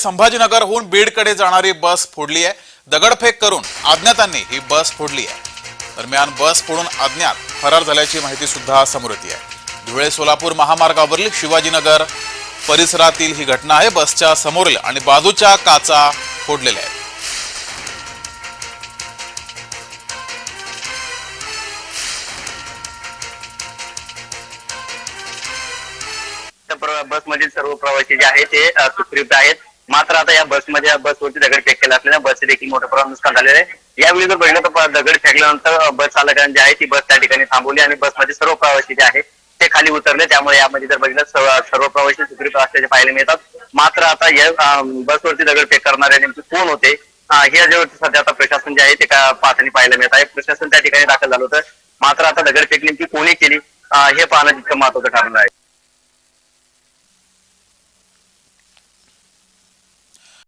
संभाजीनगरहून बीडकडे जाणारी बस फोडली आहे. दगडफेक करून अज्ञातांनी ही बस फोडली आहे. दरम्यान बस फोडून अज्ञात फरार झाल्याची माहिती सुद्धा समोर येते आहे. धुळे सोलापूर महामार्गावरील शिवाजीनगर परिसरातील ही घटना आहे. बसच्या समोरील आणि बाजूच्या काचा फोडलेल्या आहेत. बस मधील बसमधील सर्व प्रवासी जे आहेत ते सुखरूप आहेत. मात्र आता या बसमध्ये बसवरती दगड फेक केला असल्याने बसचे देखील मोठं प्रमाणात नुकसान झालेलं आहे. यावेळी जर बघितलं तर दगड फेकल्यानंतर बस चालकांनी जी आहे ती बस त्या ठिकाणी थांबवली आणि बसमध्ये सर्व प्रवासी जे आहेत ते खाली उतरले. त्यामुळे यामध्ये जर बघितलं सर्व प्रवासी सुखरूप असल्याचे पाहायला मिळतात. मात्र आता या बसवरती दगड फेक करणारे नेमके कोण होते? हे जे सध्या आता प्रशासन जे आहे ते का पाहताना पाहायला मिळत आहे. प्रशासन त्या ठिकाणी दाखल झालं होतं. मात्र आता दगडफेक नेमकी कोणी केली? हे पाहणं जितकं महत्वाचं ठरलं आहे.